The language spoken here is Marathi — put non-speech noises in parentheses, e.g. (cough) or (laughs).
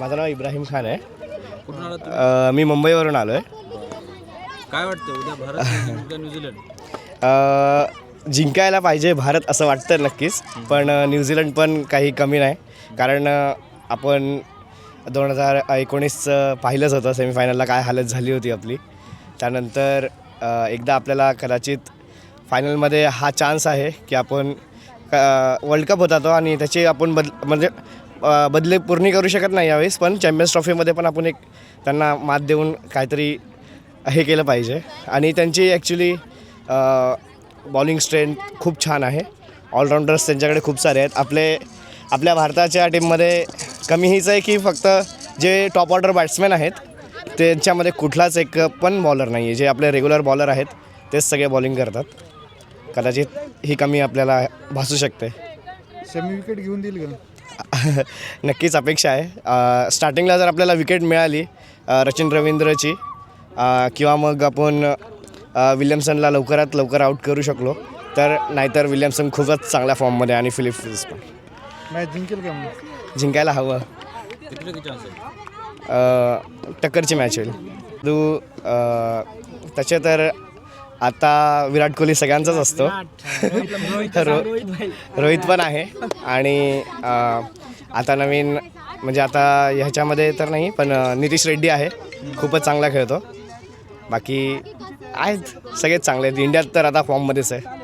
माझं नाव इब्राहिम खान आहे. कुठून आला तुम्ही? अ, मी मुंबईवरून आलो आहे काय वाटतं उद्या भारत जिंकेल का न्यूझीलंड? जिंकायला पाहिजे भारत असं वाटतं नक्कीच पण अ, न्यूझीलंड पण काही कमी नाही. कारण अ, आपण दोन हजार एकोणीसचं पाहिलंच होतं सेमीफायनलला काय हालत झाली होती आपली. त्यानंतर अ, एकदा आपल्याला कदाचित फायनलमध्ये हा चान्स आहे की आपण वर्ल्ड कप होता तो आणि त्याची आपण बद म्हणजे बदले पूर्ण करू शकत नाही यावेळेस पण चॅम्पियन्स ट्रॉफीमध्ये पण आपण एक त्यांना मात देऊन काहीतरी हे केलं पाहिजे. आणि त्यांची ॲक्च्युली बॉलिंग स्ट्रेंथ खूप छान आहे. ऑलराऊंडर्स त्यांच्याकडे खूप सारे आहेत. आपले आपल्या भारताच्या टीममध्ये कमी हीच आहे की फक्त जे टॉप ऑर्डर बॅट्समॅन आहेत त्यांच्यामध्ये कुठलाच एक पण बॉलर नाही आहे जे आपले रेग्युलर बॉलर आहेत तेच सगळे बॉलिंग करतात. कदाचित ही कमी आपल्याला भासू शकते. सेमी विकेट घेऊन देईल का? (laughs) नक्कीच अपेक्षा आहे. स्टार्टिंगला जर आपल्याला विकेट मिळाली रचिन रवींद्रची किंवा मग आपण विल्यमसनला लवकरात लवकर आऊट करू शकलो तर नाहीतर विल्यमसन खूपच चांगल्या फॉर्ममध्ये आणि फिलिप फिल्स पण. मॅच जिंकेल का मग? जिंकायला हवं. टक्करची मॅच होईल. तू तसे तर आता विराट कोहली सगळ्यांचाच असतो. रो रोहित पण आहे. आणि आता नवीन म्हणजे आता ह्याच्यामध्ये तर नाही पण नितीश रेड्डी आहे. खूपच चांगला खेळतो. बाकी आहेत. सगळेच चांगले आहेत. इंडियात तर आता फॉर्ममध्येच आहे.